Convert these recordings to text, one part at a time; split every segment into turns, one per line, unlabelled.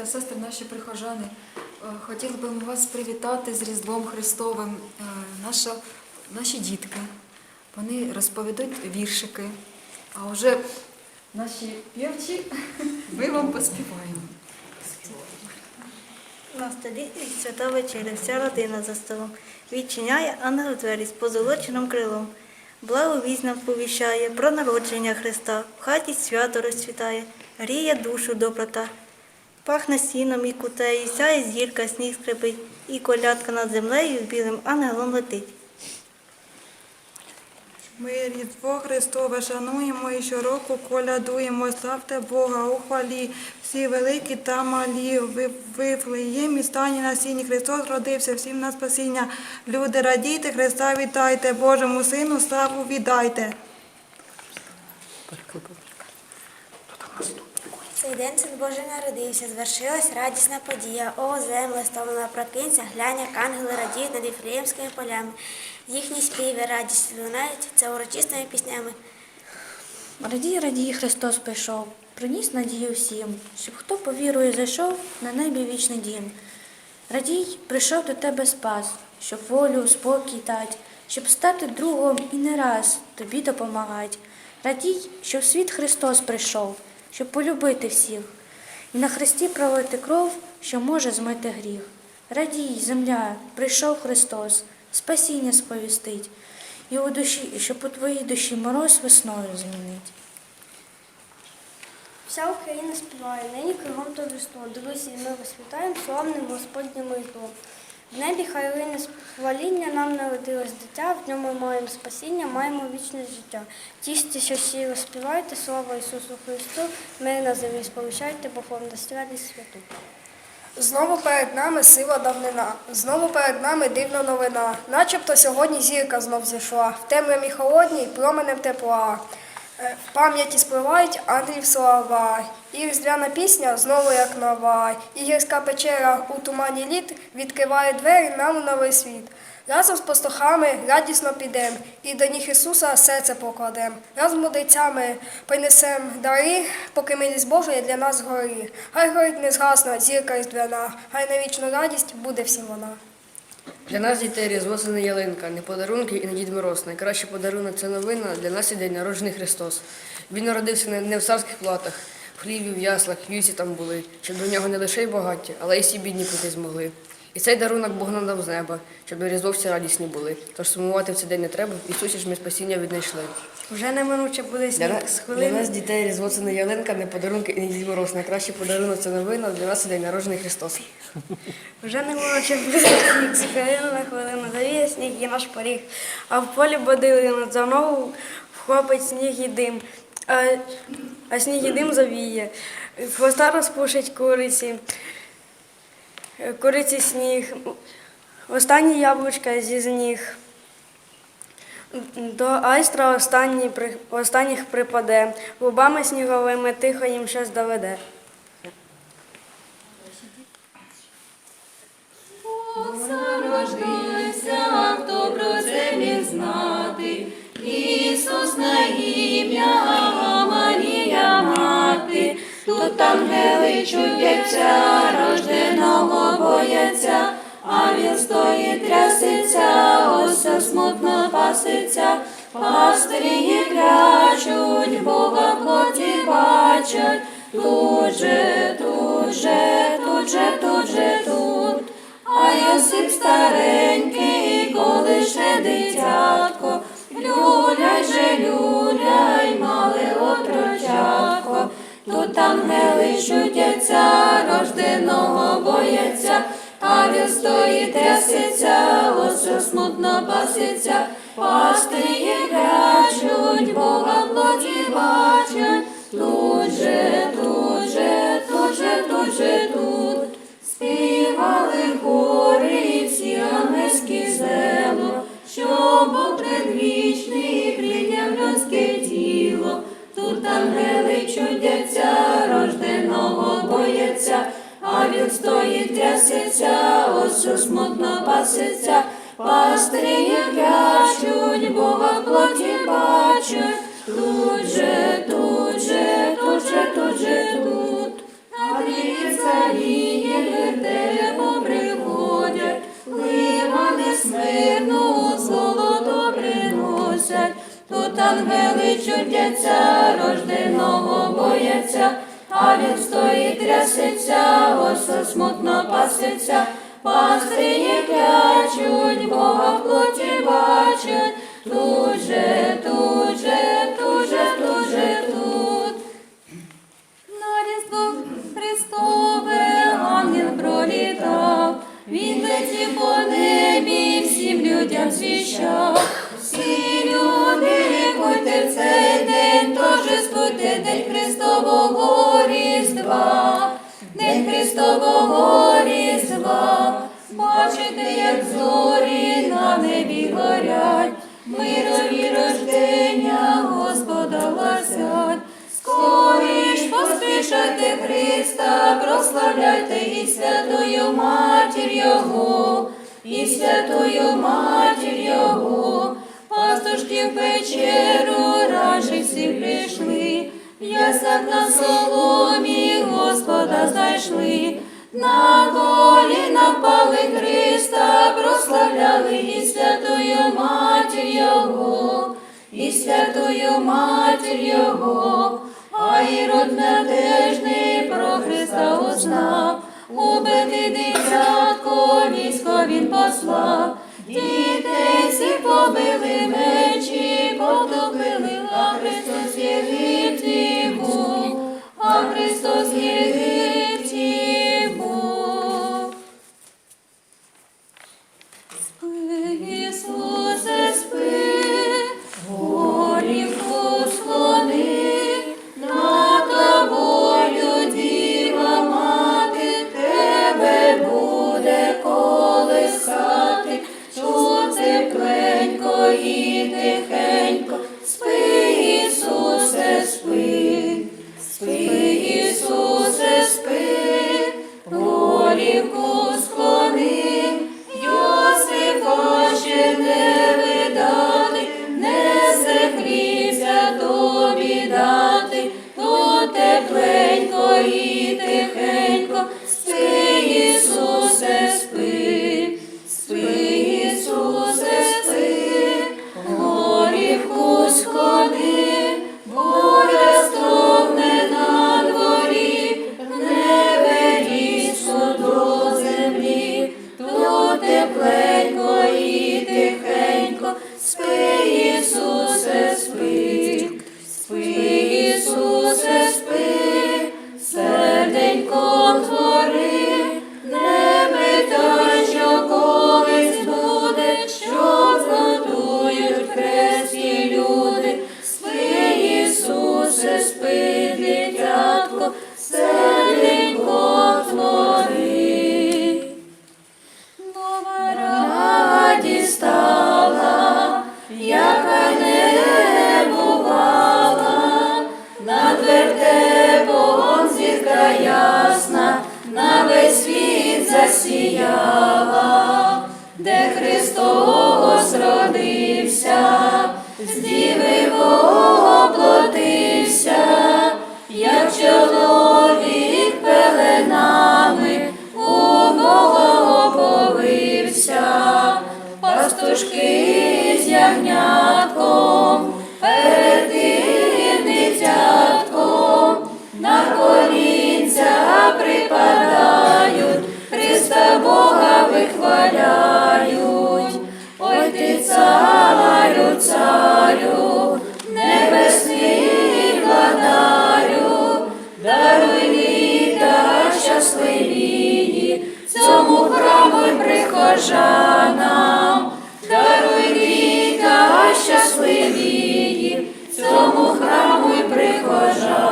та сестри, наші прихожани, е, хотіли би ми вас привітати з Різдвом Христовим. Е, Наша, наші дітки, вони розповідуть віршики, а вже наші півчі, ми вам поспіваємо.
На столі і свята вечеря, вся родина за столом. Відчиняє ангел двері з позолоченим крилом. Благовість нам сповіщає про народження Христа. В хаті свято розцвітає, гріє душу доброта. Пахне сіном і кутею, сяє зірка, сніг скрипить, і колядка над землею з білим ангелом летить.
Ми Різдво Христове шануємо і щороку колядуємо. Славте Бога у хвалі, всі великі та малі. Ви в Вифлеємі стані на сіні. Христос родився, всім на спасіння. Люди, радійте, Христа вітайте, Божому Сину славу віддайте.
Цей день син Божий народився, звершилась радісна подія. О, земле, стомлена прокинься, глянь, як ангели радіють над Єфреїмськими полями. Їхні співи радість лунають, це урочистими піснями.
Радій, радій, Христос прийшов, приніс надію всім, щоб хто по зайшов на небі вічний дім. Радій, прийшов до тебе спас, щоб волю, спокій дать, щоб стати другом і не раз тобі допомагать. Радій, що в світ Христос прийшов, щоб полюбити всіх, і на хресті пролити кров, що може змити гріх. Радій, земля, прийшов Христос, спасіння сповістить, і у душі, щоб у твоїй душі мороз весною змінить.
Вся Україна співає, нині кругом то весно. Друзі, ми вас вітаємо славним Господнім Різдвом. В небі хай лине хваління, нам народилось дитя, в ньому маємо спасіння, маємо вічне життя. Тісті, що щиро співайте, слава Ісусу Христу, мир на землі сповіщайте, Бог вам дасть радість святу.
Знову перед нами сила давнина, знову перед нами дивна новина. Начебто сьогодні зірка знов зійшла, в темряві холодній променем тепла. Е, В пам'яті спливають ангелів слова, і різдвяна пісня знову як нова. І гірська печера у тумані літ відкриває двері нам у новий світ. Разом з пастухами радісно підем, і до ніг Ісуса серце покладем. Разом з мудрецями принесем дари, поки милість Божа для нас горі. Хай горить не згасна зірка різдвяна, хай на вічну радість буде всім вона.
Для нас дітей Різдво ялинка, не подарунки і не Дід Мороз. Найкращий подарунок це новина. Для нас і день народжений Христос. Він народився не- в царських платах, в хліві, в яслах, вівці там були, щоб до нього не лише й багаті, але й всі бідні прийти змогли. І цей дарунок Бог нам дав з неба, щоб Різдво всі радісні були. Тож сумувати в цей день не треба, Ісусі ж ми спасіння віднайшли.
Вже неминуче буде
Для, нас- для нас дітей Різдво це не ялинка, не подарунки і не Дід Мороз. Найкращий подарунок це новина. Для нас день народжений Христос.
Вже не молоче буде сніг, з хвилини на хвилину, завіє сніг і наш поріг. А в полі бодилина знову вхопить сніг і дим, а, а сніг і дим завіє. Хвоста розпушить куриці, куриці сніг, останні яблучка зі зніг. До айстра останній, при- останніх припаде, губами сніговими тихо їм щось доведе.
Народився, хто про це міг знати, Ісус на ім'я тут ангели чудяться, рожденого бояться, а він стоїть трясеться, осе смутно паситься, пастирі крячуть, Бога плоті бачать, тут же, тут же, тут же, тут же, тут. А Йосип старенький, коли ще дитятко, люляй же, люляй, ангели чудяться, рожденого бояться, а він стоїть трясеться, оса смутно паситься, пастині клячуть, Бога в плоті бачать, тут же, тут же, тут же, тут же, тут. На Різдво Христове ангел пролітав, він летів по небі, всім людям свіщав. Христового Різдва. Бачите, як зорі на небі горять, мирові рождення Господа гласять. Скоріш поспішайте Христа, прославляйте і святою матір Його, і святою матір Його, пастушки в печеру раніше всі прийшли, в яслах на соломі Знайшли, на коліна впали Христа, прославляли і святою матір Його, і святою матір Його, а Ірод надежний про Христа узнав, убити дитятко, військо він послав, з діви воплотився, як чоловік пеленами у Бога оповився, пастушки з ягнятком, перед на колінця припадають, Христа Бога вихваляють. Царю, небесний владарю, даруй літа щасливії, цьому храму й прихожанам, даруй літа щасливії, цьому храму й прихожанам.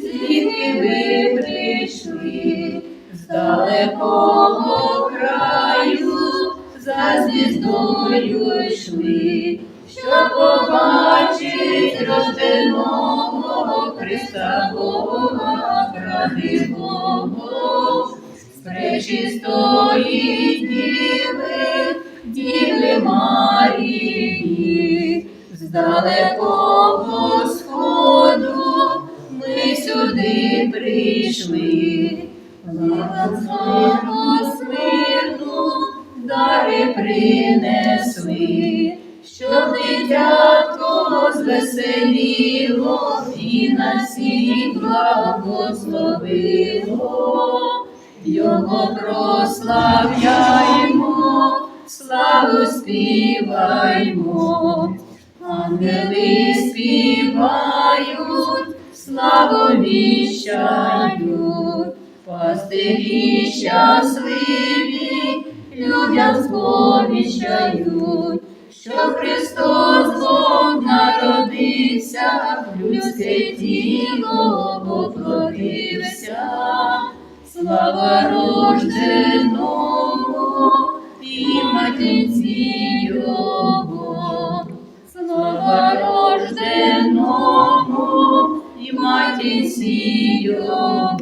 Звідки ви прийшли, з далекого за звіздою йшли, що побачить рожденого Христа Бога, прадивого, з пречистої діви, діви Марії, з далекого сходу
ми сюди прийшли. Благослови дари принесли, щоб дитятко звеселіло і на всіх благословило. Його прославляємо, славу співаймо, ангели співають, славу віщають, пастирі щасливі, людям сповіщають, що Христос Бог народився, в людське тіло поплодився. Слава рожденому і матінці Його, слава рожденому і матінці Його.